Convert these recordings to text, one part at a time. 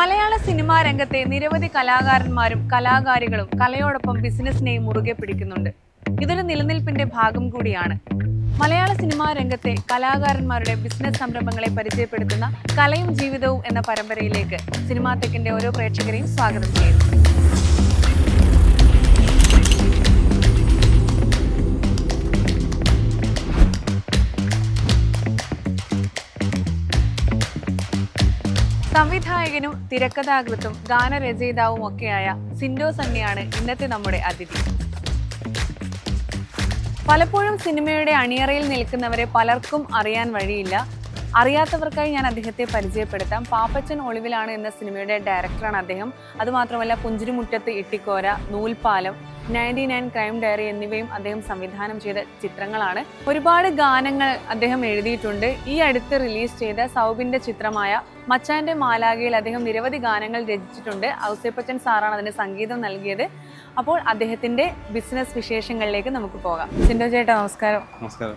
മലയാള cinema രംഗത്തെ നിരവധി കലാകാരന്മാരും കലാകാരികളും കലയോടൊപ്പം ബിസിനസ്സിനെയും മുറുകെ പിടിക്കുന്നുണ്ട്. ഇതൊരു നിലനിൽപ്പിന്റെ ഭാഗം കൂടിയാണ്. മലയാള സിനിമാ രംഗത്തെ കലാകാരന്മാരുടെ ബിസിനസ് സംരംഭങ്ങളെ പരിചയപ്പെടുത്തുന്ന കലയും ജീവിതവും എന്ന പരമ്പരയിലേക്ക് സിനിമാ തെക്കിന്റെ ഓരോ പ്രേക്ഷകരെയും സ്വാഗതം ചെയ്യുന്നു. സംവിധായകനും തിരക്കഥാകൃത്തും ഗാനരചയിതാവും ഒക്കെയായ സിൻഡോ സണ്ണിയാണ് ഇന്നത്തെ നമ്മുടെ അതിഥി. പലപ്പോഴും സിനിമയുടെ അണിയറയിൽ നിൽക്കുന്നവരെ പലർക്കും അറിയാൻ വഴിയില്ല. അറിയാത്തവർക്കായി ഞാൻ അദ്ദേഹത്തെ പരിചയപ്പെടുത്താം. പാപ്പച്ചൻ ഒളിവിലാണ് എന്ന സിനിമയുടെ ഡയറക്ടറാണ് അദ്ദേഹം. അതുമാത്രമല്ല Punchirimuttathu Ittikkora Noolppalam ninety nine crime diary എന്നിവയും അദ്ദേഹം സംവിധാനം ചെയ്ത ചിത്രങ്ങളാണ്. ഒരുപാട് ഗാനങ്ങൾ അദ്ദേഹം എഴുതിയിട്ടുണ്ട്. ഈ അടുത്ത് റിലീസ് ചെയ്ത സൗബിന്റെ ചിത്രമായ മച്ചാന്റെ മാലാകയിൽ അദ്ദേഹം നിരവധി ഗാനങ്ങൾ രചിച്ചിട്ടുണ്ട്. ഔസേപ്പച്ചൻ സാറാണ് അതിന് സംഗീതം നൽകിയത്. അപ്പോൾ അദ്ദേഹത്തിന്റെ ബിസിനസ് വിശേഷങ്ങളിലേക്ക് നമുക്ക് പോകാം. സിൻഡോ ചേട്ടാ നമസ്കാരം. നമസ്കാരം.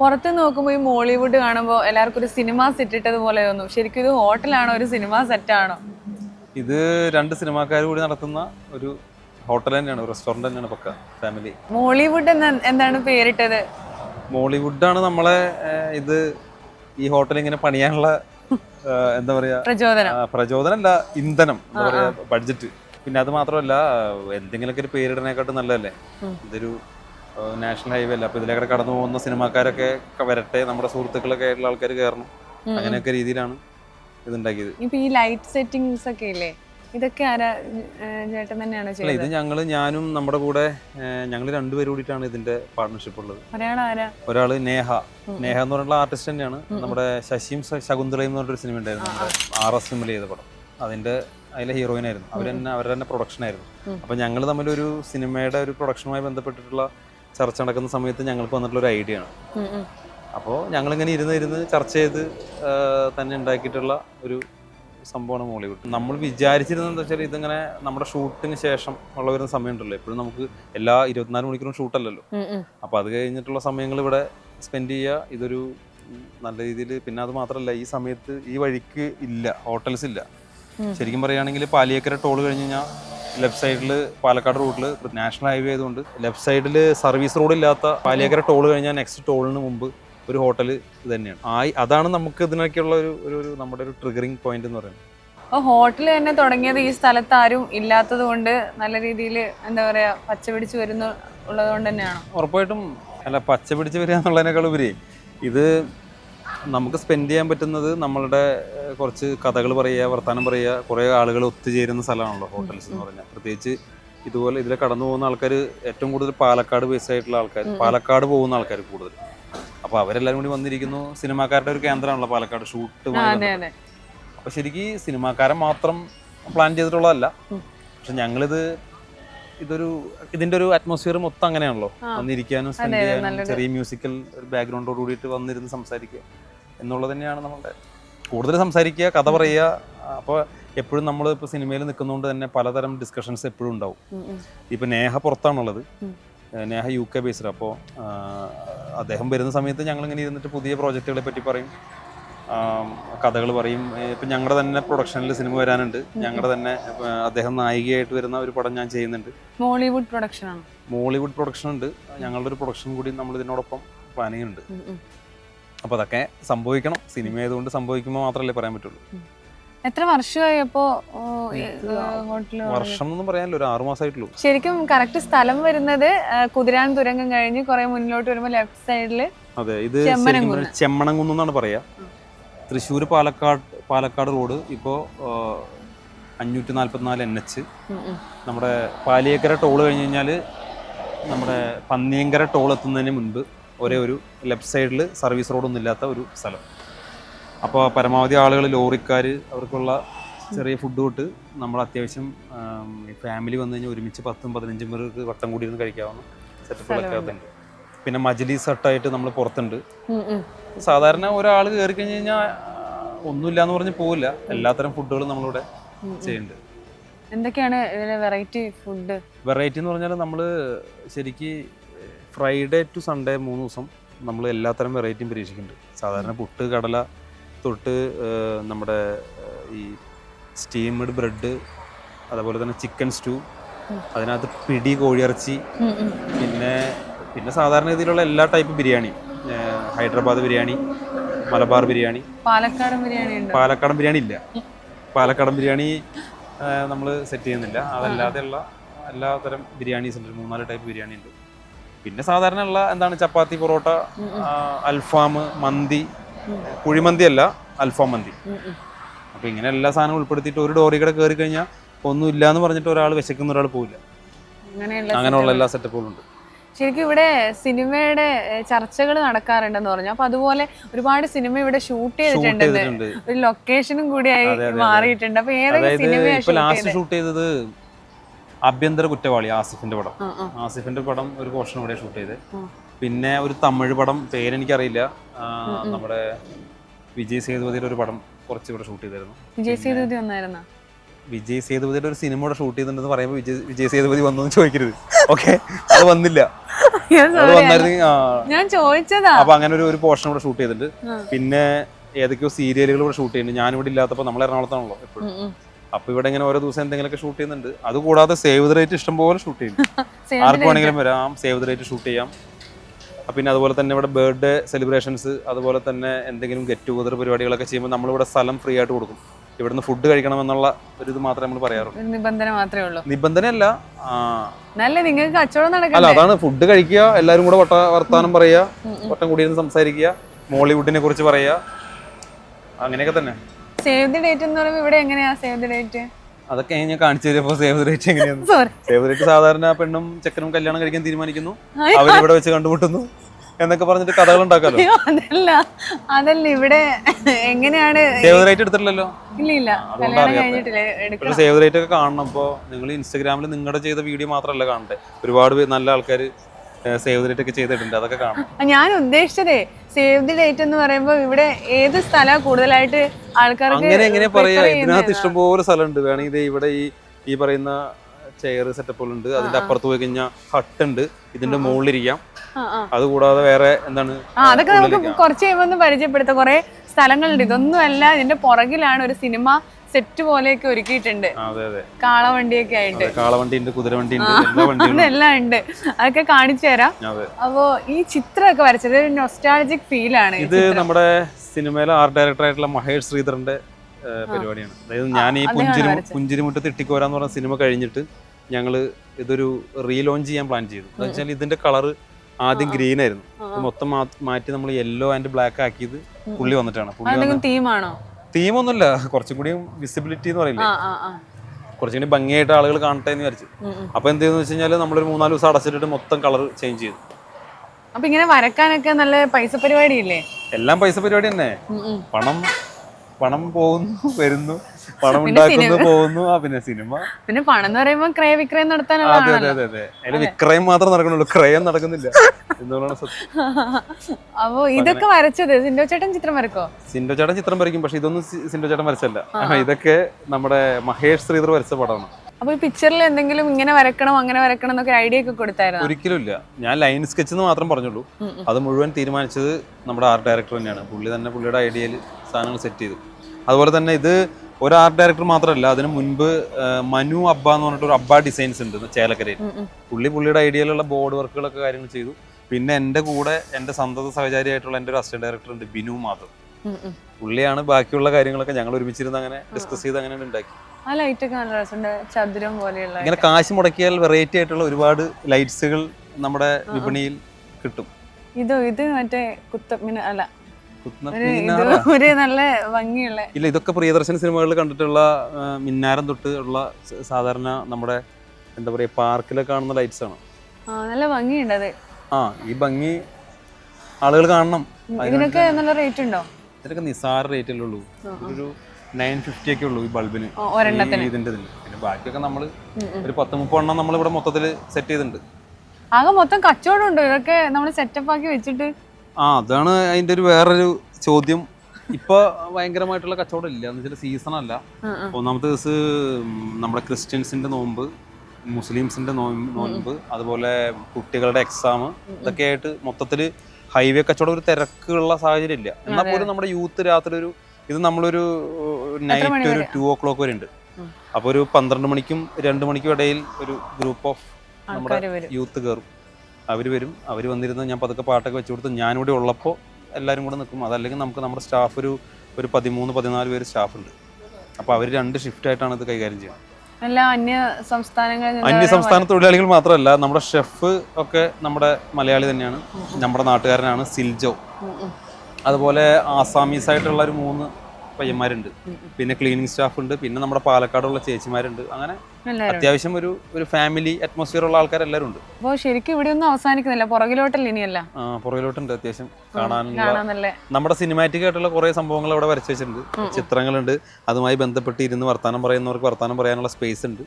പുറത്ത് നോക്കുമ്പോൾ ഈ മോളിവുഡ് കാണുമ്പോൾ എല്ലാവർക്കും ഒരു സിനിമ സെറ്റ് ഇട്ടതുപോലെ തോന്നും. ശരിക്കും ഇത് ഹോട്ടലാണോ? ഒരു സിനിമ സെറ്റാണോ? ഇത് രണ്ട് സിനിമാക്കാർ കൂടി നടത്തുന്ന ഒരു ഹോട്ടൽ തന്നെയാണ് റെസ്റ്റോറന്റ് തന്നെയാണ് പക്ക ഫാമിലി മോളിവുഡ് എന്താണ് പേരിട്ടത്? മോളിവുഡാണ് നമ്മളെ ഇത് ഈ ഹോട്ടൽ ഇങ്ങനെ പണിയാനുള്ള എന്താ പറയാ പ്രചോദനം. പ്രചോദനം അല്ല ഇന്ധനം എന്താ പറയാ ബഡ്ജറ്റ് പിന്നെ അത് മാത്രമല്ല എന്തെങ്കിലുമൊക്കെ ഒരു പേരിടണേക്കാട്ടും നല്ലതല്ലേ? ഇതൊരു നാഷണൽ ഹൈവേ അല്ല? അപ്പൊ ഇതിലേക്കൂടെ കടന്നു പോകുന്ന സിനിമാക്കാരൊക്കെ വരട്ടെ നമ്മുടെ സുഹൃത്തുക്കളൊക്കെ ആയിട്ടുള്ള ആൾക്കാർ കയറണം. അങ്ങനെയൊക്കെ രീതിയിലാണ് ഇതുണ്ടാക്കിയത്. ഇപ്പൊ ഈ ലൈറ്റ് സെറ്റിങ്സ് ഒക്കെ ഇല്ലേ? ഇതൊക്കെ ആരാ ചേട്ടൻ തന്നെയാണോ അല്ല ഇത് ഞങ്ങൾ ഞാനും നമ്മുടെ കൂടെ ഞങ്ങൾ രണ്ടുപേരും കൂടിയിട്ടാണ് ഇതിന്റെ പാർട്ണർഷിപ്പ് ഉള്ളത്. ഒരാൾ ആരാ ഒരാൾ നേഹ. നേഹ എന്ന് പറഞ്ഞിട്ടുള്ള ആർട്ടിസ്റ്റ് തന്നെയാണ്. നമ്മുടെ ശശിയും ശകുന്തളയും എന്ന് പറഞ്ഞൊരു സിനിമ ഉണ്ടായിരുന്നു. ആർ എസ് ഫിമിൽ ചെയ്ത പടം. അതിന്റെ അതിലെ ഹീറോയിൻ ആയിരുന്നു. അവർ തന്നെ അവരുടെ തന്നെ പ്രൊഡക്ഷൻ ആയിരുന്നു. അപ്പൊ ഞങ്ങൾ ഒരു സിനിമയുടെ ഒരു പ്രൊഡക്ഷനുമായി ബന്ധപ്പെട്ടിട്ടുള്ള ചർച്ച നടക്കുന്ന സമയത്ത് ഞങ്ങൾക്ക് വന്നിട്ടുള്ള ഒരു ഐഡിയ ആണ്. അപ്പോൾ ഞങ്ങളിങ്ങനെ ഇരുന്ന് ഇരുന്ന് ചർച്ച ചെയ്ത് തന്നെ ഉണ്ടാക്കിയിട്ടുള്ള ഒരു സംഭവമാണ് മോളിവുഡ് നമ്മൾ വിചാരിച്ചിരുന്നത് എന്താ വെച്ചാൽ ഇതിങ്ങനെ നമ്മുടെ ഷൂട്ടിന് ശേഷം ഉള്ള വരുന്ന സമയമുണ്ടല്ലോ. എപ്പോഴും നമുക്ക് എല്ലാ ഇരുപത്തിനാല് മണിക്കൂറും ഷൂട്ടല്ലല്ലോ. അപ്പോൾ അത് കഴിഞ്ഞിട്ടുള്ള സമയങ്ങൾ ഇവിടെ സ്പെൻഡ് ചെയ്യുക ഇതൊരു നല്ല രീതിയിൽ പിന്നെ അത് മാത്രമല്ല ഈ സമയത്ത് ഈ വഴിക്ക് ഇല്ല ഹോട്ടൽസ് ഇല്ല. ശരിക്കും പറയുകയാണെങ്കിൽ പാലിയേക്കര ടോൾ കഴിഞ്ഞ് കഴിഞ്ഞാൽ ലെഫ്റ്റ് സൈഡിൽ പാലക്കാട് റൂട്ടിൽ നാഷണൽ ഹൈവേ ആയതുകൊണ്ട് ലെഫ്റ്റ് സൈഡിൽ സർവീസ് റോഡ് ഇല്ലാത്ത പാലിയേക്കര ടോൾ കഴിഞ്ഞാൽ നെക്സ്റ്റ് ടോളിന് മുമ്പ് ഒരു ഹോട്ടൽ തന്നെയാണ്. ആ അതാണ് നമുക്ക് ഇതിനൊക്കെയുള്ള ഒരു ഒരു നമ്മുടെ ഒരു ട്രിഗറിങ് പോയിന്റ് എന്ന് പറയുന്നത്. അപ്പൊ ഹോട്ടൽ തന്നെ തുടങ്ങിയത് ഈ സ്ഥലത്ത് ആരും ഇല്ലാത്തത് കൊണ്ട് നല്ല രീതിയിൽ എന്താ പറയാ പച്ചപിടിച്ച് വരുന്ന ഉള്ളത് കൊണ്ട് തന്നെയാണ്? ഉറപ്പായിട്ടും അല്ല പച്ചപിടിച്ച് വരിക എന്നുള്ളതിനേക്കാൾ ഉപരി ഇത് നമുക്ക് സ്പെൻഡ് ചെയ്യാൻ പറ്റുന്നത് നമ്മളുടെ കുറച്ച് കഥകൾ പറയുക വർത്തമാനം പറയുക കുറേ ആളുകൾ ഒത്തുചേരുന്ന സ്ഥലമാണല്ലോ ഹോട്ടൽസ് എന്ന് പറഞ്ഞാൽ. പ്രത്യേകിച്ച് ഇതുപോലെ ഇതിലെ കടന്നു പോകുന്ന ആൾക്കാർ ഏറ്റവും കൂടുതൽ പാലക്കാട് ബേസ് ആയിട്ടുള്ള ആൾക്കാർ പാലക്കാട് പോകുന്ന ആൾക്കാർ കൂടുതൽ. അപ്പോൾ അവരെല്ലാരും കൂടി വന്നിരിക്കുന്നു. സിനിമാക്കാരുടെ ഒരു കേന്ദ്രമാണല്ലോ പാലക്കാട് ഷൂട്ട് അപ്പൊ ശരിക്കും സിനിമാക്കാരൻ മാത്രം പ്ലാൻ ചെയ്തിട്ടുള്ളതല്ല. പക്ഷെ ഞങ്ങളിത് ഇതൊരു ഇതിന്റെ ഒരു അറ്റ്മോസ്ഫിയർ മൊത്തം അങ്ങനെയാണല്ലോ. വന്നിരിക്കാനും സ്പെൻഡ് ചെയ്യാനും ചെറിയ മ്യൂസിക്കൽ ഒരു ബാക്ക്ഗ്രൗണ്ടോട് കൂടിയിട്ട് വന്നിരുന്ന് സംസാരിക്കുക എന്നുള്ളത് തന്നെയാണ് നമ്മളുടെ കൂടുതൽ സംസാരിക്കുക കഥ പറയുക. അപ്പോൾ എപ്പോഴും നമ്മൾ ഇപ്പോൾ സിനിമയിൽ നിൽക്കുന്നതുകൊണ്ട് തന്നെ പലതരം ഡിസ്കഷൻസ് എപ്പോഴും ഉണ്ടാവും. ഇപ്പം Neha പുറത്താണുള്ളത്. Neha U K based. അപ്പോൾ അദ്ദേഹം വരുന്ന സമയത്ത് ഞങ്ങളിങ്ങനെ ഇരുന്നിട്ട് പുതിയ പ്രോജക്റ്റുകളെ പറ്റി പറയും. കഥകൾ പറയും. ഇപ്പം ഞങ്ങളുടെ തന്നെ പ്രൊഡക്ഷനിൽ സിനിമ വരാനുണ്ട്. ഞങ്ങളുടെ തന്നെ അദ്ദേഹം നായികയായിട്ട് വരുന്ന ഒരു പടം ഞാൻ ചെയ്യുന്നുണ്ട്. മോളിവുഡ് പ്രൊഡക്ഷൻ ആണ് മോളിവുഡ് പ്രൊഡക്ഷൻ ഉണ്ട് ഞങ്ങളുടെ ഒരു പ്രൊഡക്ഷൻ കൂടി നമ്മൾ ഇതിനോടൊപ്പം പ്ലാൻ ചെയ്യുന്നുണ്ട്. അപ്പോൾ അതൊക്കെ സംഭവിക്കണം. സിനിമ ആയതുകൊണ്ട് സംഭവിക്കുമ്പോൾ മാത്രമല്ലേ പറയാൻ പറ്റുള്ളൂ. എത്ര വർഷമായി അപ്പോ ഹോട്ടൽ വർഷം പറയാനില്ല ഒരു ആറു മാസമായിട്ടുള്ളൂ ശരിക്കും കറക്റ്റ് സ്ഥലം വരുന്നത് കുതിരാൻ തുരങ്കം കഴിഞ്ഞ് കുറെ മുന്നിലോട്ട് വരുമ്പോ ലെഫ്റ്റ് സൈഡിൽ അതെ ഇത് ചെമ്മണംകുന്ന് എന്നാണ് പറയാ. തൃശ്ശൂർ പാലക്കാട് പാലക്കാട് റോഡ് ഇപ്പോ അഞ്ഞൂറ്റി നാല്പത്തിനാല് എൻ എച്ച് നമ്മുടെ പാലിയേക്കര ടോൾ കഴിഞ്ഞ് കഴിഞ്ഞാൽ നമ്മുടെ പന്നിയങ്കര ടോൾ എത്തുന്നതിന് മുൻപ് ഒരേ ഒരു ലെഫ്റ്റ് സൈഡിൽ സർവീസ് റോഡൊന്നും ഇല്ലാത്ത ഒരു സ്ഥലം. അപ്പോൾ പരമാവധി ആളുകൾ ലോറിക്കാർ അവർക്കുള്ള ചെറിയ ഫുഡ് തൊട്ട് നമ്മൾ അത്യാവശ്യം ഫാമിലി വന്നു കഴിഞ്ഞാൽ ഒരുമിച്ച് പത്തും പതിനഞ്ചും പേർക്ക് വട്ടം കൂടി ഇരുന്ന് കഴിക്കാവുന്ന സെറ്റപ്പുകളൊക്കെ. അതുണ്ട് പിന്നെ മജിലി സെട്ടായിട്ട് നമ്മൾ പുറത്തുണ്ട്. സാധാരണ ഒരാൾ കയറി കഴിഞ്ഞ് കഴിഞ്ഞാൽ ഒന്നുമില്ല എന്ന് പറഞ്ഞ് പോവില്ല. എല്ലാത്തരം ഫുഡുകളും നമ്മളിവിടെ ചെയ്യുന്നുണ്ട്. എന്തൊക്കെയാണ് ഇതിലെ വെറൈറ്റി ഫുഡ് വെറൈറ്റി എന്ന് പറഞ്ഞാൽ നമ്മൾ ശരിക്ക് ഫ്രൈഡേ ടു സൺഡേ മൂന്ന് ദിവസം നമ്മൾ എല്ലാത്തരം വെറൈറ്റിയും പരീക്ഷിക്കുന്നുണ്ട്. സാധാരണ പുട്ട് കടല തൊട്ട് നമ്മുടെ ഈ സ്റ്റീംഡ് ബ്രെഡ് അതുപോലെ തന്നെ ചിക്കൻ സ്റ്റൂ അതിനകത്ത് പിടി കോഴിയിറച്ചി. പിന്നെ പിന്നെ സാധാരണ രീതിയിലുള്ള എല്ലാ ടൈപ്പ് ബിരിയാണി. ഹൈദരാബാദ് ബിരിയാണി മലബാർ ബിരിയാണി. പാലക്കാടൻ ബിരിയാണി പാലക്കാടൻ ബിരിയാണി ഇല്ല. പാലക്കാടൻ ബിരിയാണി നമ്മൾ സെറ്റ് ചെയ്യുന്നില്ല. അതല്ലാതെയുള്ള എല്ലാ തരം ബിരിയാണീസ് ഉണ്ട്. മൂന്നാൽ ടൈപ്പ് ബിരിയാണി ഉണ്ട്. പിന്നെ സാധാരണ ഉള്ള എന്താണ്? ചപ്പാത്തി പൊറോട്ട അൽഫാം മന്തി കുഴിമന്തി അല്ല അൽഫാം മന്തി. അപ്പോൾ ഇങ്ങനെ എല്ലാ സാധനവും ഉൾപ്പെടുത്തിയിട്ട് ഒരു ഡോറി കൂടെ കയറി കഴിഞ്ഞാൽ ഒന്നും ഇല്ല എന്ന് പറഞ്ഞിട്ട് ഒരാൾ വിശക്കുന്ന ഒരാൾ പോവില്ല. അങ്ങനെയുള്ള എല്ലാ സെറ്റപ്പുകളും ഉണ്ട്. ശരിക്കും ഇവിടെ സിനിമയുടെ ചർച്ചകൾ നടക്കാറുണ്ടെന്ന് പറഞ്ഞു. അപ്പൊ അതുപോലെ ഒരുപാട് സിനിമ ഇവിടെ ഷൂട്ട് ചെയ്തിട്ടുണ്ട്. ഒരു ലൊക്കേഷനും കൂടിയായി. മാറിയിട്ടുണ്ട്. അപ്പൊ ഏതൊക്കെ ലാസ്റ്റ് ഷൂട്ട് ചെയ്തത് ആഭ്യന്തര കുറ്റവാളി ആസിഫിന്റെ പടം. ആസിഫിന്റെ പടം ഒരു പോർഷൻ ഇവിടെ ഷൂട്ട് ചെയ്ത്. പിന്നെ ഒരു തമിഴ് പടം പേരെനിക്കറിയില്ല. നമ്മുടെ വിജയ് സേതുപതിയുടെ ഒരു പടം കുറച്ച് ഇവിടെ ഷൂട്ട് ചെയ്തായിരുന്നു. വിജയ് സേതുപതി വന്നായിരുന്നു? വിജയ് സേതുപതിയുടെ ഒരു സിനിമ ഇവിടെ ഷൂട്ട് ചെയ്തിട്ടുണ്ടെന്ന് പറയുമ്പോൾ വിജയ് വിജയ് സേതുപതി വന്നു ചോദിക്കരുത്. ഓക്കെ അത് വന്നില്ല. ഞാൻ ചോദിച്ചതാ. അപ്പൊ അങ്ങനെ ഒരു ഒരു പോർഷൻ ഇവിടെ ഷൂട്ട് ചെയ്തിട്ടുണ്ട്. പിന്നെ ഏതൊക്കെയോ സീരിയലുകൾ ഇവിടെ ഷൂട്ട് ചെയ്യുന്നുണ്ട്. ഞാനിവിടെ ഇല്ലാത്തപ്പോൾ നമ്മൾ എറണാകുളത്താണല്ലോ എപ്പോഴും. അപ്പൊ ഇവിടെ ഇങ്ങനെ ഓരോ ദിവസം എന്തെങ്കിലുമൊക്കെ ഷൂട്ട് ചെയ്യുന്നുണ്ട്. അതുകൂടാതെ സേവ് ദ റേറ്റ് ഇഷ്ടംപോലെ ഷൂട്ട് ചെയ്യുന്നു ആർക്ക് വേണമെങ്കിലും വരാം സേവ് ദ റേറ്റ് ഷൂട്ട് ചെയ്യാം. പിന്നെ അതുപോലെ തന്നെ ഇവിടെ ബർത്ത്ഡേ സെലിബ്രേഷൻസ് അതുപോലെ തന്നെ എന്തെങ്കിലും ഗെറ്റ് ടുഗദർ പരിപാടികളൊക്കെ ചെയ്യുമ്പോൾ നമ്മളിവിടെ സ്ഥലം ഫ്രീ ആയിട്ട് കൊടുക്കും. ഇവിടുന്ന് ഫുഡ് കഴിക്കണമെന്നുള്ള ഒരു ഇത് മാത്രമേ നമ്മൾ പറയാറുള്ളൂ. നിബന്ധന മാത്രമേ ഉള്ളൂ. നിബന്ധനയല്ല. നല്ല നിങ്ങൾക്ക് കച്ചവടം അല്ല അതാണ് ഫുഡ് കഴിക്കുക എല്ലാവരും കൂടെ വട്ട വർത്താനം പറയുക വട്ടം കൂടി സംസാരിക്കുക മോളിവുഡിനെ കുറിച്ച് പറയുക അങ്ങനെയൊക്കെ തന്നെ. സേവ് ദി ഡേറ്റ് എന്ന് പറയുമ്പോൾ ഇവിടെ എങ്ങനെയാ സേവ് ദി ഡേറ്റ് അതൊക്കെ ഞാൻ കാണിച്ചു തരുമ്പോ സേവ് ദ റേറ്റ് എങ്ങനെയാണ് സേവ് ദ റേറ്റ് സാധാരണ പെണ്ണും ചെക്കനും കല്യാണം കഴിക്കാൻ തീരുമാനിക്കുന്നു. അവരിവിടെ വെച്ച് കണ്ടുമുട്ടുന്നു. എന്നൊക്കെ പറഞ്ഞിട്ട് കഥകൾ ഉണ്ടാക്കാലോ? അതല്ല. അതല്ല ഇവിടെ എങ്ങനെയാണ് സേവ് റേറ്റ് എടുത്തിട്ടില്ലല്ലോ? ഇല്ല സേവ് റേറ്റ് ഒക്കെ കാണണം. അപ്പോൾ നിങ്ങൾ ഇൻസ്റ്റാഗ്രാമിൽ നിങ്ങളുടെ ചെയ്ത വീഡിയോ മാത്രമല്ല കാണണ്ടേ? ഒരുപാട് നല്ല ആൾക്കാർ സേവ് റേറ്റ് ഒക്കെ ചെയ്തിട്ടുണ്ട്. അതൊക്കെ കാണണം. ഞാൻ ഉദ്ദേശിച്ചതേ സേവ് ദി ഡേറ്റ് എന്ന് പറയുമ്പോൾ ഇവിടെ ഏത് സ്ഥലമാണ് കൂടുതലായിട്ട് ആൾക്കാർക്ക് അങ്ങനെ എങ്ങനെ prefer പറയാ? ചെയ്യുന്നത്? ഇതിനകത്ത് ഇഷ്ടംപോലെ സ്ഥലമുണ്ട്. വേണമെങ്കിൽ ഇവിടെ ഈ ഈ പറയുന്ന ചെയർ സെറ്റപ്പുകളുണ്ട് അതിന്റെ അപ്പുറത്ത് പോയി കഴിഞ്ഞാൽ ഹട്ട് ഉണ്ട്. ഇതിന്റെ മുകളിലിരിക്കാം. അതുകൂടാതെ വേറെ എന്താണ്? അതൊക്കെ നമുക്ക് കുറച്ച് കഴിയുമ്പോൾ പരിചയപ്പെടുത്ത. കുറെ സ്ഥലങ്ങളുണ്ട്. ഇതൊന്നുമല്ല ഇതിന്റെ പുറകിലാണ് ഒരു സിനിമ സെറ്റ് പോലെയൊക്കെ ഒരുക്കിയിട്ടുണ്ട്. കാളവണ്ടിയൊക്കെ ആയിട്ട്. അതെ കാളവണ്ടി ഉണ്ട് കുതിരവണ്ടി ഉണ്ട് എല്ലാ ഉണ്ട്. അതൊക്കെ കാണിച്ചു തരാം. അപ്പോ ഈ ചിത്രമൊക്കെ വരച്ചത് ഒരു നൊസ്റ്റാളജിക് ഫീൽ ആണ് ഇത് നമ്മുടെ സിനിമയിലെ ആർട്ട് ഡയറക്ടർ ആയിട്ടുള്ള മഹേഷ് ശ്രീധറിന്റെ പരിപാടിയാണ്. അതായത് ഞാൻ ഈ പുഞ്ചിരി. പുഞ്ചിരിമുറ്റത്ത് ഇട്ടിക്കോര എന്ന് പറഞ്ഞ സിനിമ കഴിഞ്ഞിട്ട് ഞങ്ങൾ ഇതൊരു റീലോഞ്ച് ചെയ്യാൻ പ്ലാൻ ചെയ്തു. എന്താ വെച്ചാൽ ഇതിന്റെ കളർ ആദ്യം ഗ്രീൻ ആയിരുന്നു. മൊത്തം മാറ്റി നമ്മൾ യെല്ലോ ആൻഡ് ബ്ലാക്ക് ആക്കിയത് പുള്ളി വന്നിട്ടാണ്. പുള്ളി തീമാണോ തീമൊന്നുമില്ല. കുറച്ചും കൂടി വിസിബിലിറ്റി എന്ന് പറയില്ലേ? കുറച്ചും കൂടി ഭംഗിയായിട്ട് ആളുകൾ കാണട്ടെ എന്ന് വിചാരിച്ചു. അപ്പൊ എന്ത് ചെയ്യുന്ന വെച്ച് കഴിഞ്ഞാൽ നമ്മളൊരു മൂന്നാൽ ദിവസം അടച്ചിട്ടിട്ട് മൊത്തം കളർ ചേഞ്ച് ചെയ്തു. അപ്പൊ ഇങ്ങനെ വരക്കാനൊക്കെ നല്ല പൈസ പരിപാടി ഇല്ലേ എല്ലാം പൈസ പരിപാടി തന്നെ. പണം പണം പോകുന്നു വരുന്നു പണം ഉണ്ടാക്കുന്നു പോകുന്നു. ആ പിന്നെ സിനിമ. പിന്നെ പണം എന്ന് പറയുമ്പോൾ ക്രയ വിക്രയം നടത്താനുള്ള അതെ അതെ അതെ അതെ. അതിന് വിക്രയം മാത്രം നടക്കണുള്ളൂ ക്രയം നടക്കുന്നില്ല. എന്നുള്ളതാണ് സത്യം. അപ്പോ ഇതൊക്കെ വരച്ചത് സിൻഡോ ചേട്ടൻ ചിത്രം വരക്കോ? സിൻഡോ ചേട്ടൻ ചിത്രം വരയ്ക്കും പക്ഷെ ഇതൊന്നും സി- സിൻഡോ ചേട്ടൻ വരച്ചല്ല. ഇതൊക്കെ നമ്മുടെ മഹേഷ് ശ്രീധർ വരച്ച പടമാണ്. അപ്പൊ ഈ പിക്ചറിൽ എന്തെങ്കിലും ഇങ്ങനെ വരക്കണം അങ്ങനെ വരക്കണം എന്നൊക്കെ ഐഡിയ ഒക്കെ കൊടുത്തായിരുന്നു? ഒരിക്കലും ഇല്ല ഞാൻ ലൈൻ സ്കെച്ച് എന്ന് മാത്രം പറഞ്ഞുള്ളൂ. അത് മുഴുവൻ തീരുമാനിച്ചത് നമ്മുടെ ആർട്ട് ഡയറക്ടർ തന്നെയാണ്. പുള്ളി തന്നെ പുള്ളിയുടെ ഐഡിയയിൽ സാധനങ്ങൾ സെറ്റ് ചെയ്തു. അതുപോലെ തന്നെ ഇത് ഒരു ആർട്ട് ഡയറക്ടർ മാത്രമല്ല അതിന് മുൻപ് മനു അബ്ബ എന്ന് പറഞ്ഞിട്ട് ഒരു അബ്ബ ഡിസൈൻസ് ഉണ്ട് ചേലക്കരയിൽ. പുള്ളി പുള്ളിയുടെ ഐഡിയയിലുള്ള ബോർഡ് വർക്കുകളൊക്കെ കാര്യങ്ങൾ ചെയ്തു. പിന്നെ എന്റെ കൂടെ എന്റെ സന്തത സഹചാരിയായിട്ടുള്ള എന്റെ ഒരു അസിസ്റ്റന്റ് ഡയറക്ടർ ഉണ്ട് ബിനു മാധവ്. പുള്ളിയാണ് ബാക്കിയുള്ള കാര്യങ്ങളൊക്കെ ഞങ്ങൾ ഒരുമിച്ചിരുന്ന് അങ്ങനെ ഡിസ്കസ് ചെയ്ത് അങ്ങനെ ഉണ്ടാക്കി. ആ ലൈറ്റ് ചതുരം പോലെയുള്ള ഇങ്ങനെ കാശ് മുടക്കിയാൽ വെറൈറ്റി ആയിട്ടുള്ള ഒരുപാട് ലൈറ്റ്സുകൾ നമ്മുടെ വിപണിയിൽ കിട്ടും. ഇതോ ഇത് മറ്റേ കുത്തമ്മിന് അല്ല ഒരു നല്ല ഭംഗിയുള്ള ഇല്ല ഇതൊക്കെ പ്രിയദർശന സിനിമകളിൽ കണ്ടിട്ടുള്ള മിന്നാരം തൊട്ട് ഉള്ള സാധാരണ നമ്മുടെ എന്താ പറയുക പാർക്കിലൊക്കെ കാണുന്ന ലൈറ്റ്സ് ആണ്. നല്ല ഭംഗിയുണ്ട് അത്. ആ ഈ ഭംഗി ആളുകൾ കാണണം. ഇതിനൊക്കെ നല്ല റേറ്റ് ഉണ്ടോ? ഇതിനൊക്കെ നിസാര റേറ്റല്ലേ ഉള്ളൂ. ഒരു നയൻ ഫിഫ്റ്റി ഒക്കെ ഉള്ളൂ ഈ ബൾബിന് ഇതിന്റെ പിന്നെ ബാക്കിയൊക്കെ നമ്മൾ. ഒരു പത്ത് മുപ്പെണ്ണം നമ്മൾ ഇവിടെ മൊത്തത്തിൽ സെറ്റ് ചെയ്തിട്ടുണ്ട്. ആകെ മൊത്തം കച്ചവടം ഉണ്ടോ? ഇതൊക്കെ നമ്മൾ സെറ്റപ്പ് ആക്കി വെച്ചിട്ട് ആ അതാണ് അതിന്റെ ഒരു വേറൊരു ചോദ്യം. ഇപ്പൊ ഭയങ്കരമായിട്ടുള്ള കച്ചവടം ഇല്ല. എന്ന് വെച്ചാൽ സീസൺ അല്ല. ഒന്നാമത്തെ ദിവസം നമ്മുടെ ക്രിസ്ത്യൻസിന്റെ നോമ്പ് മുസ്ലിംസിന്റെ നോമ്പ് അതുപോലെ കുട്ടികളുടെ എക്സാം ഇതൊക്കെ ആയിട്ട് മൊത്തത്തിൽ ഹൈവേ കച്ചവടം ഒരു തിരക്കുള്ള സാഹചര്യം ഇല്ല. എന്നാൽ പോലും നമ്മുടെ യൂത്ത് രാത്രി ഒരു ഇത് നമ്മളൊരു നൈറ്റ് ഒരു? ടു ഓ ക്ലോക്ക് വരെ ഉണ്ട്. അപ്പൊ ഒരു പന്ത്രണ്ട് മണിക്കും രണ്ട് മണിക്കും ഇടയിൽ ഒരു ഗ്രൂപ്പ് ഓഫ് നമ്മുടെ യൂത്ത് കയറും അവർ വരും. അവർ വന്നിരുന്ന് ഞാൻ പതുക്കെ പാട്ടൊക്കെ വെച്ച് കൊടുത്ത് ഞാനിവിടെ ഉള്ളപ്പോൾ എല്ലാവരും കൂടെ നിൽക്കും. അതല്ലെങ്കിൽ നമുക്ക് നമ്മുടെ സ്റ്റാഫ് ഒരു ഒരു പതിമൂന്ന് പതിനാല് പേര് സ്റ്റാഫ് ഉണ്ട്. അപ്പോൾ അവർ രണ്ട് ഷിഫ്റ്റ് ആയിട്ടാണ് ഇത് കൈകാര്യം ചെയ്യുന്നത് അന്യ സംസ്ഥാനങ്ങളിൽ അന്യ സംസ്ഥാന തൊഴിലാളികൾ മാത്രമല്ല നമ്മുടെ ഷെഫ് ഒക്കെ നമ്മുടെ മലയാളി തന്നെയാണ്. നമ്മുടെ നാട്ടുകാരനാണ് സിൽജോ. അതുപോലെ ആസാമീസ് ആയിട്ടുള്ള ഒരു മൂന്ന് പയ്യന്മാരുണ്ട്. പിന്നെ ക്ലീനിങ് സ്റ്റാഫ് ഉണ്ട്. പിന്നെ നമ്മുടെ പാലക്കാടുള്ള ചേച്ചിമാരുണ്ട്. അങ്ങനെ അത്യാവശ്യം ഒരു ഒരു ഫാമിലി അറ്റ്മോസ്ഫിയർ ഉള്ള ആൾക്കാർ എല്ലാവരും ഉണ്ട്. അപ്പോൾ ശരിക്കും ഇവിടെ ഒന്നും അവസാനിക്കുന്നില്ല. പുറകിലോട്ടല്ല ഇനിയല്ല? ആ, പുറകിലോട്ടുണ്ട് അത്യാവശ്യം. കാണാനുള്ള കാണാൻ നമ്മുടെ സിനിമാറ്റിക് ആയിട്ടുള്ള കുറെ സംഭവങ്ങൾ അവിടെ വരച്ചു വെച്ചിട്ടുണ്ട്. ചിത്രങ്ങളുണ്ട്. അതുമായി ബന്ധപ്പെട്ട് ഇരുന്ന് വർത്താനം പറയുന്നവർക്ക് വർത്താനം പറയാനുള്ള സ്പേസ് ഉണ്ട്.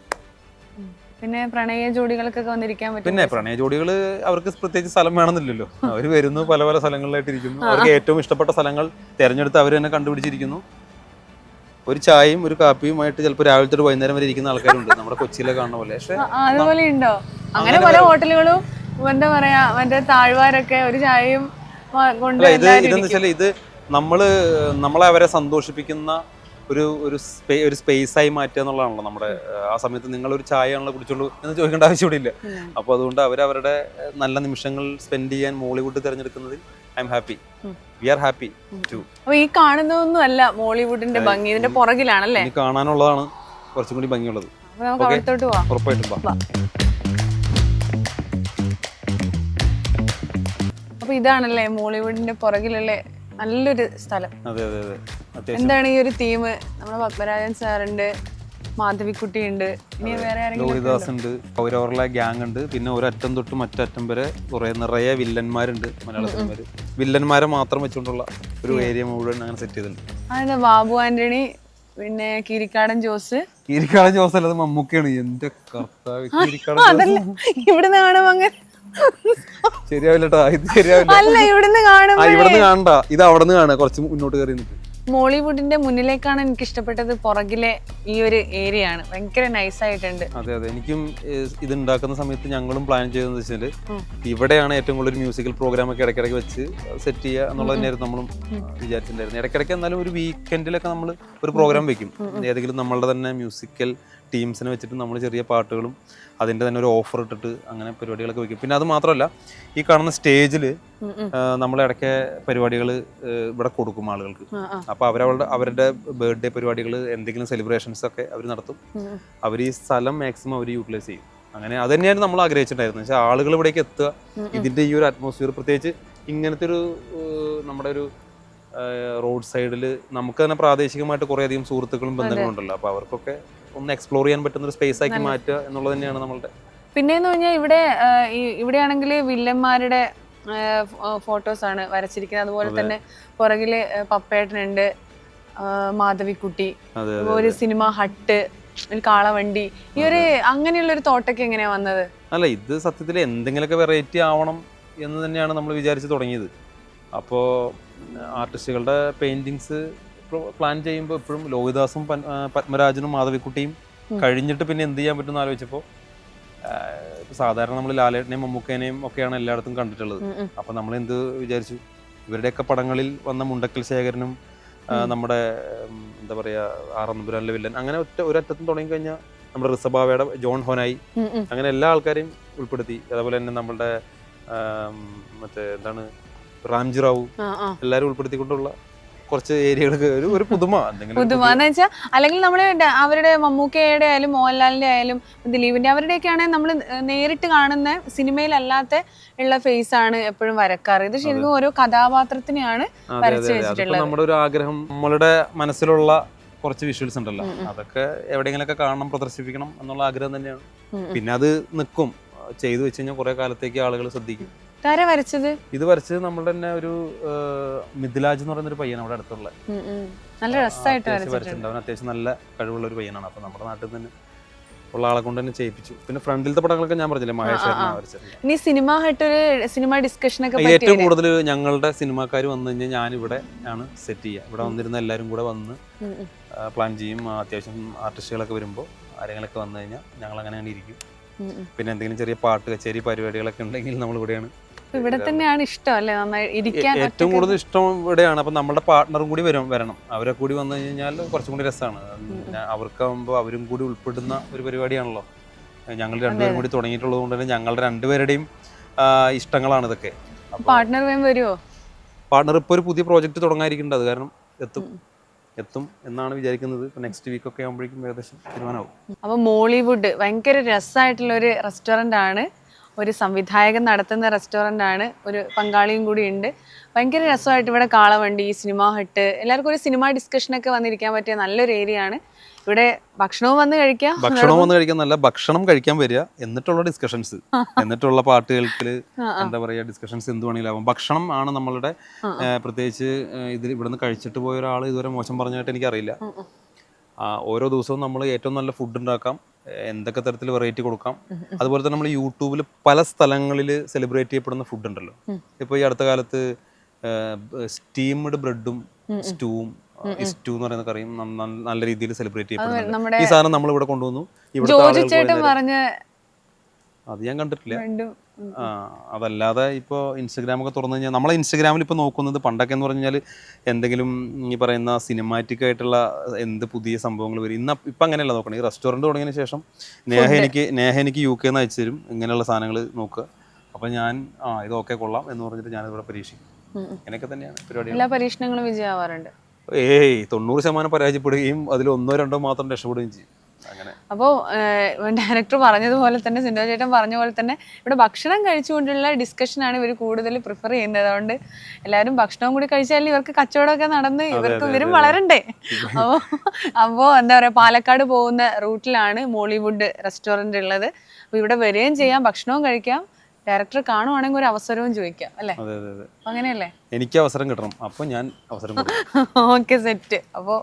പിന്നെ പ്രണയ ജോഡികൾക്കൊക്കെ വന്നിരിക്കാൻ പറ്റും. പിന്നെ പ്രണയ ജോഡികൾ അവർക്ക് പ്രത്യേകിച്ച് സ്ഥലം വേണമെന്നില്ലല്ലോ. അവർ വരുന്നു പല പല സ്ഥലങ്ങളിലായിട്ട് ഇരിക്കുന്നു അവർക്ക് ഏറ്റവും ഇഷ്ടപ്പെട്ട സ്ഥലങ്ങൾ തിരഞ്ഞെടുത്ത് അവർ തന്നെ കണ്ടുപിടിച്ചിരിക്കുന്നു. ഒരു ചായയും ഒരു കാപ്പിയുമായിട്ട് ചിലപ്പോൾ രാവിലത്തെ ഒരു വൈകുന്നേരം വരെ ഇരിക്കുന്ന ആൾക്കാരുണ്ട്. നമ്മുടെ കൊച്ചിയിലെ കാണുന്ന പോലെ. പക്ഷേ അതുപോലെ ഉണ്ടോ? അങ്ങനെ പല ഹോട്ടലുകളും എന്താ പറയാ മറ്റേ താഴ്വാരൊക്കെ ഒരു ചായയും ഇത് ഇതെന്ന് വെച്ചാൽ ഇത് നമ്മൾ നമ്മളെ അവരെ സന്തോഷിപ്പിക്കുന്ന ഒരു ഒരു സ്പേ ഒരു സ്പേസ് ആയി മാറ്റുക എന്നുള്ളതാണല്ലോ നമ്മുടെ ആ സമയത്ത് നിങ്ങൾ ഒരു ചായ ആണല്ലോ കുടിച്ചോളൂ എന്ന് ചോദിക്കേണ്ട ആവശ്യം ആവശ്യമില്ല. ഇല്ല. അപ്പോൾ അതുകൊണ്ട് അവർ അവരുടെ നല്ല നിമിഷങ്ങൾ സ്പെൻഡ് ചെയ്യാൻ മോളിവുഡ് തിരഞ്ഞെടുക്കുന്നതിൽ I am happy. We are happy too. അപ്പൊ ഈ കാണുന്നതൊന്നും അല്ല മോളിവുഡിന്റെ ഭംഗി ഇതിന്റെ പുറകിലാണല്ലേ? കാണാനുള്ളതാണ് കുറച്ചും കൂടി ഭംഗിയുള്ളത്. ഉറപ്പായിട്ടും. അപ്പൊ ഇതാണല്ലേ മോളിവുഡിന്റെ പുറകിലുള്ള നല്ലൊരു സ്ഥലം. അതെ അതെ അതെ. എന്താണ് ഈ ഒരു തീം നമ്മുടെ പത്മരാജൻ സാറുണ്ട് മാധവിക്കുട്ടി ഉണ്ട് ഇനി വേറെ ലോഹിദാസ് ഉണ്ട്? അവരവരുടെ ഗ്യാങ് ഉണ്ട് പിന്നെ ഒരറ്റം തൊട്ട് മറ്ററ്റം വരെ കുറെ നിറയെ വില്ലന്മാരുണ്ട് മലയാള സിനിമയിൽ. വില്ലന്മാരെ മാത്രം വെച്ചുകൊണ്ടുള്ള ഒരു ഏരിയ മുഴുവൻ അങ്ങനെ സെറ്റ് ചെയ്തിട്ടുണ്ട്. അതെ ബാബു ആന്റണി പിന്നെ കീരിക്കാടൻ ജോസ്? കീരിക്കാടൻ ജോസ് അല്ലാതെ മമ്മൂക്കയാണ്. എന്റെ കർത്താവ് കീരിക്കാടൻ ഇവിടുന്ന് കാണുമ്പോ അങ്ങനെ ശരിയാവില്ല ട്ടാ, ഇത് ശരിയാവില്ല. അല്ല ഇവിടുന്ന് ആ കാണണ്ട. ഇത് കാണുക. കുറച്ച് മുന്നോട്ട് കയറി നിൽക്ക് മോളിവുഡിന്റെ മുന്നിലേക്കാണ് എനിക്ക് ഇഷ്ടപ്പെട്ടത് പുറകിലെ ഈ ഒരു ഏരിയ ആണ് ഭയങ്കര നൈസ് ആയിട്ടുണ്ട്. അതെ അതെ. എനിക്കും ഏഹ്, ഇത് ഉണ്ടാക്കുന്ന സമയത്ത് ഞങ്ങളും പ്ലാൻ ചെയ്തതെന്ന് വെച്ചാൽ ഇവിടെയാണ് ഏറ്റവും കൂടുതൽ മ്യൂസിക്കൽ പ്രോഗ്രാം ഒക്കെ ഇടയ്ക്കിടയ്ക്ക് വെച്ച് സെറ്റ് ചെയ്യുക എന്നുള്ളത് തന്നെയായിരുന്നു നമ്മളും വിചാരിച്ചിട്ടുണ്ടായിരുന്നു ഇടയ്ക്കിടയ്ക്ക് എന്നാലും ഒരു വീക്കെൻഡിലൊക്കെ നമ്മൾ ഒരു പ്രോഗ്രാം വെക്കും. ഏതെങ്കിലും നമ്മളുടെ തന്നെ മ്യൂസിക്കൽ ടീംസിനെ വെച്ചിട്ട് നമ്മൾ ചെറിയ പാട്ടുകളും അതിന്റെ തന്നെ ഒരു ഓഫർ ഇട്ടിട്ട് അങ്ങനെ പരിപാടികളൊക്കെ വെക്കും പിന്നെ അത് മാത്രമല്ല ഈ കാണുന്ന സ്റ്റേജിൽ. നമ്മൾ ഇടയ്ക്ക് പരിപാടികൾ ഇവിടെ കൊടുക്കും ആളുകൾക്ക്. അപ്പോൾ അവരവരുടെ അവരുടെ ബർത്ത്ഡേ പരിപാടികൾ എന്തെങ്കിലും സെലിബ്രേഷൻസ് ഒക്കെ അവർ നടത്തും. അവർ ഈ സ്ഥലം മാക്സിമം അവർ യൂട്ടിലൈസ് ചെയ്യും അങ്ങനെ അത് തന്നെയാണ് നമ്മൾ ആഗ്രഹിച്ചിട്ടുണ്ടായിരുന്നത് പക്ഷേ ആളുകൾ ഇവിടേക്ക് എത്തുക. ഇതിന്റെ ഈ ഒരു അറ്റ്മോസ്ഫിയർ പ്രത്യേകിച്ച് ഇങ്ങനത്തെ ഒരു നമ്മുടെ ഒരു റോഡ് സൈഡിൽ നമുക്ക് തന്നെ പ്രാദേശികമായിട്ട് കുറേ അധികം സുഹൃത്തുക്കളും ബന്ധങ്ങളും ഉണ്ടല്ലോ അപ്പോൾ അവർക്കൊക്കെ ഒന്ന് എക്സ്പ്ലോർ ചെയ്യാൻ പറ്റുന്ന ഒരു സ്പേസ് ആക്കി മാറ്റുക എന്നുള്ളത് തന്നെയാണ് നമ്മളുടെ പിന്നെന്ന് പറഞ്ഞാൽ ഇവിടെ ഇവിടെയാണെങ്കിൽ വില്ലന്മാരുടെ ഫോട്ടോസ് ആണ് വരച്ചിരിക്കുന്നത്. അതുപോലെ തന്നെ പുറകിൽ പപ്പേട്ടനുണ്ട് മാധവിക്കുട്ടി ഒരു സിനിമ ഹട്ട് ഒരു കാളവണ്ടി. ഈ ഒരു അങ്ങനെയുള്ള ഒരു തോട്ടൊക്കെ എങ്ങനെയാ വന്നത്? അല്ല ഇത് സത്യത്തിൽ എന്തെങ്കിലുമൊക്കെ വെറൈറ്റി ആവണം എന്ന് തന്നെയാണ് നമ്മൾ വിചാരിച്ച് തുടങ്ങിയത്. അപ്പോൾ ആർട്ടിസ്റ്റുകളുടെ പെയിന്റിങ്സ് പ്ലാൻ ചെയ്യുമ്പോൾ എപ്പോഴും ലോഹിദാസും പത്മരാജനും മാധവിക്കുട്ടിയും കഴിഞ്ഞിട്ട് പിന്നെ എന്ത് ചെയ്യാൻ പറ്റുമെന്ന് ആലോചിച്ചപ്പോൾ സാധാരണ നമ്മൾ ലാലേട്ടനെയും മമ്മൂക്കേനെയും ഒക്കെയാണ് എല്ലായിടത്തും കണ്ടിട്ടുള്ളത്. അപ്പോൾ നമ്മൾ എന്ത് വിചാരിച്ചു ഇവരുടെയൊക്കെ പടങ്ങളിൽ വന്ന മുണ്ടക്കൽ ശേഖരനും നമ്മുടെ എന്താ എന്താ പറയുക ആറന്നപുരാനിലെ വില്ലൻ അങ്ങനെ ഒറ്റ ഒരറ്റത്തും തുടങ്ങി കഴിഞ്ഞാൽ നമ്മുടെ ഋഷഭാവയുടെ ജോൺ ഹോനായി. അങ്ങനെ എല്ലാ ആൾക്കാരെയും ഉൾപ്പെടുത്തി അതേപോലെ തന്നെ നമ്മളുടെ ആം, മറ്റേ എന്താണ് റാംജി റാവു. എല്ലാവരും ഉൾപ്പെടുത്തിക്കൊണ്ടുള്ള കുറച്ച് ഏരിയകൾക്ക് ഒരു ഒരു പുതുമ എന്തെങ്കിലും പുതുമ. എന്ന് വെച്ചാൽ അല്ലെങ്കിൽ നമ്മൾ അവരുടെ മമ്മൂക്കയുടെ ആയാലും മോഹൻലാലിന്റെ ആയാലും ദിലീപിന്റെ അവരുടെയൊക്കെ ആണെങ്കിൽ നമ്മൾ നേരിട്ട് കാണുന്ന സിനിമയിലല്ലാത്ത ഉള്ള ഫേസ് ആണ് എപ്പോഴും വരക്കാറ്. ഇത് ശരിക്കും ഓരോ കഥാപാത്രത്തിനെയാണ് വരച്ചു വെച്ചിട്ടുള്ളത്. നമ്മുടെ ഒരു ആഗ്രഹം നമ്മളുടെ മനസ്സിലുള്ള കുറച്ച് വിഷ്വൽസ് ഉണ്ടല്ലോ. അതൊക്കെ എവിടെയെങ്കിലൊക്കെ കാണണം പ്രദർശിപ്പിക്കണം എന്നുള്ള ആഗ്രഹം തന്നെയാണ്. പിന്നെ അത് നിൽക്കും. ചെയ്തു വെച്ച് കഴിഞ്ഞാൽ കുറെ കാലത്തേക്ക് ആളുകൾ ശ്രദ്ധിക്കും. ഇതാരാ വരച്ചത്? ഇത് വരച്ചത് നമ്മുടെ തന്നെ ഒരു മിഥിലാജ് എന്ന് പറയുന്ന ഒരു പയ്യൻ അവിടെ അടുത്തുള്ള. നല്ല രസമായിട്ട് അത്യാവശ്യം വരച്ചിട്ടുണ്ട്. അവൻ അത്യാവശ്യം നല്ല കഴിവുള്ള ഒരു പയ്യനാണ്. അപ്പൊ നമ്മുടെ നാട്ടിൽ തന്നെ ഉള്ള ആളെ കൊണ്ട് തന്നെ ചെയ്യിപ്പിച്ചു. പിന്നെ ഫ്രണ്ടിലത്തെ പടങ്ങളൊക്കെ ഞാൻ പറഞ്ഞില്ലേ മഹേഷ്. ഇനി സിനിമ സിനിമ ഡിസ്കഷൻ ഒക്കെ ഏറ്റവും കൂടുതൽ ഞങ്ങളുടെ സിനിമാക്കാർ വന്നു കഴിഞ്ഞാൽ ഇവിടെ ആണ് സെറ്റ് ചെയ്യുക. ഇവിടെ വന്നിരുന്ന എല്ലാവരും കൂടെ വന്ന്. പ്ലാൻ ചെയ്യും. അത്യാവശ്യം ആർട്ടിസ്റ്റുകളൊക്കെ വരുമ്പോൾ ആരെങ്കിലൊക്കെ വന്നു കഴിഞ്ഞാൽ ഞങ്ങൾ അങ്ങനെ ഇരിക്കും. പിന്നെ എന്തെങ്കിലും ചെറിയ പാട്ട് കച്ചേരി പരിപാടികളൊക്കെ ഉണ്ടെങ്കിൽ നമ്മൾ ഇവിടെയാണ് ഇവിടെ തന്നെയാണ് ഇഷ്ടം അല്ലേ? നന്നായി ഇരിക്കാൻ ഏറ്റവും കൂടുതൽ ഇഷ്ടം ഇവിടെയാണ്. അപ്പൊ നമ്മുടെ പാർട്ട്ണറും കൂടി വരും വരണം. അവരെ കൂടി വന്നു കഴിഞ്ഞാൽ കുറച്ചും കൂടി രസമാണ് അവർക്കാവുമ്പോൾ അവരും കൂടി ഉൾപ്പെടുന്ന ഒരു പരിപാടിയാണല്ലോ. ഞങ്ങൾ രണ്ടുപേരും കൂടി തുടങ്ങിയിട്ടുള്ളത് കൊണ്ട് തന്നെ ഞങ്ങളുടെ രണ്ടുപേരുടെയും ഇഷ്ടങ്ങളാണ് ഇതൊക്കെ. പാർട്ട്ണർ വരുമോ പാർട്ണർ ഇപ്പോൾ ഒരു പുതിയ പ്രോജക്റ്റ് തുടങ്ങാതിരിക്കുന്നുണ്ട് അത് കാരണം എത്തും. എത്തും എന്നാണ് വിചാരിക്കുന്നത്. ഇപ്പം നെക്സ്റ്റ് വീക്ക് ഒക്കെ ആകുമ്പോഴേക്കും ഏകദേശം തീരുമാനമാവും. അപ്പോൾ മോളിവുഡ് ഭയങ്കര രസമായിട്ടുള്ള ഒരു റെസ്റ്റോറന്റ് ആണ്. ഒരു സംവിധായകൻ നടത്തുന്ന റെസ്റ്റോറന്റ് ആണ്. ഒരു പങ്കാളിയും കൂടി ഉണ്ട്. ഭയങ്കര രസമായിട്ട് ഇവിടെ കാളവണ്ടി സിനിമ ഹട്ട് എല്ലാവർക്കും ഒരു സിനിമ ഡിസ്കഷനൊക്കെ വന്നിരിക്കാൻ പറ്റിയ നല്ലൊരു ഏരിയ ആണ്. ഇവിടെ ഭക്ഷണവും വന്ന് കഴിക്കാം. ഭക്ഷണവും വന്ന് കഴിക്കാൻ നല്ല ഭക്ഷണം കഴിക്കാൻ വരിക. എന്നിട്ടുള്ള ഡിസ്കഷൻസ് എന്നിട്ടുള്ള പാട്ട് കേൾക്കൽ എന്താ പറയാ ഡിസ്കഷൻസ് എന്ത് വേണമെങ്കിലും ആവാം. ഭക്ഷണം ആണ് നമ്മളുടെ പ്രത്യേകിച്ച് ഇതിൽ ഇവിടുന്ന് കഴിച്ചിട്ട് പോയ ഒരാൾ ഇതുവരെ മോശം പറഞ്ഞായിട്ട് എനിക്കറിയില്ല. ഓരോ ദിവസവും നമ്മൾ ഏറ്റവും നല്ല ഫുഡ് ഉണ്ടാക്കാം. എന്തൊക്കെ തരത്തിൽ വെറൈറ്റി കൊടുക്കാം. അതുപോലെ തന്നെ നമ്മൾ യൂട്യൂബിൽ പല സ്ഥലങ്ങളിൽ സെലിബ്രേറ്റ് ചെയ്യപ്പെടുന്ന ഫുഡ് ഉണ്ടല്ലോ. ഇപ്പോൾ ഈ അടുത്ത കാലത്ത് സ്റ്റീംഡ് ബ്രെഡും സ്റ്റൂവും സ്റ്റൂ എന്ന് പറയുന്ന കറിയും നല്ല രീതിയിൽ സെലിബ്രേറ്റ് ചെയ്യപ്പെടുന്നു ഈ സാധനം നമ്മൾ ഇവിടെ കൊണ്ടുവന്നു. ഇവിടുത്തെ ജോജു ആളുകൾക്ക് ചേട്ടൻ വൈകുന്നേരം- പറഞ്ഞ അത് ഞാൻ കണ്ടിട്ടില്ല. ആ, അതല്ലാതെ ഇപ്പോൾ ഇൻസ്റ്റഗ്രാം ഒക്കെ തുറന്നു കഴിഞ്ഞാൽ നമ്മളെ ഇൻസ്റ്റഗ്രാമിൽ ഇപ്പോൾ നോക്കുന്നത് പണ്ടൊക്കെ എന്ന് പറഞ്ഞാൽ എന്തെങ്കിലും ഈ പറയുന്ന സിനിമാറ്റിക് ആയിട്ടുള്ള എന്ത് പുതിയ സംഭവങ്ങൾ വരും. ഇന്ന് ഇപ്പം അങ്ങനെയല്ല നോക്കണം. ഈ റെസ്റ്റോറന്റ് തുടങ്ങിയതിന് ശേഷം നേഹ എനിക്ക് നേഹ എനിക്ക് യു കെന്ന് അയച്ചു തരും. ഇങ്ങനെയുള്ള സാധനങ്ങൾ നോക്കുക. അപ്പം ഞാൻ ആ ഇത് ഓക്കെ കൊള്ളാം എന്ന് പറഞ്ഞിട്ട് ഞാനിവിടെ പരീക്ഷിക്കും. അങ്ങനെയൊക്കെ തന്നെയാണ് പരിപാടി എല്ലാ പരീക്ഷണങ്ങളും വിജയമാവാറുണ്ട്. ഏയ് തൊണ്ണൂറ് ശതമാനം പരാജയപ്പെടുകയും അതിൽ ഒന്നോ രണ്ടോ മാത്രം രക്ഷപ്പെടുകയും ചെയ്യും. അപ്പോൾ ഡയറക്ടർ പറഞ്ഞതുപോലെ തന്നെ സിന്ധു ചേട്ടൻ പറഞ്ഞ പോലെ തന്നെ ഇവിടെ ഭക്ഷണം കഴിച്ചുകൊണ്ടുള്ള ഡിസ്കഷനാണ് ഇവർ കൂടുതൽ പ്രിഫർ ചെയ്യുന്നത്. അതുകൊണ്ട് എല്ലാവരും ഭക്ഷണവും കൂടി കഴിച്ചാൽ ഇവർക്ക് കച്ചവടമൊക്കെ നടന്ന് ഇവർക്ക് ഇവരും വളരണ്ടേ? അപ്പോ അപ്പോൾ എന്താ പറയുക പാലക്കാട് പോകുന്ന റൂട്ടിലാണ് മോളിവുഡ് റെസ്റ്റോറന്റ് ഉള്ളത്. അപ്പോൾ ഇവിടെ വരികയും ചെയ്യാം ഭക്ഷണവും കഴിക്കാം. ഡയറക്ടർ കാണുവാണെങ്കിൽ ഒരു അവസരവും ചോദിക്കാം അല്ലേ? അങ്ങനെയല്ലേ? എനിക്ക് അവസരം കിട്ടണം. അപ്പോൾ ഞാൻ അവസരം ഓക്കെ സെറ്റ്. അപ്പോൾ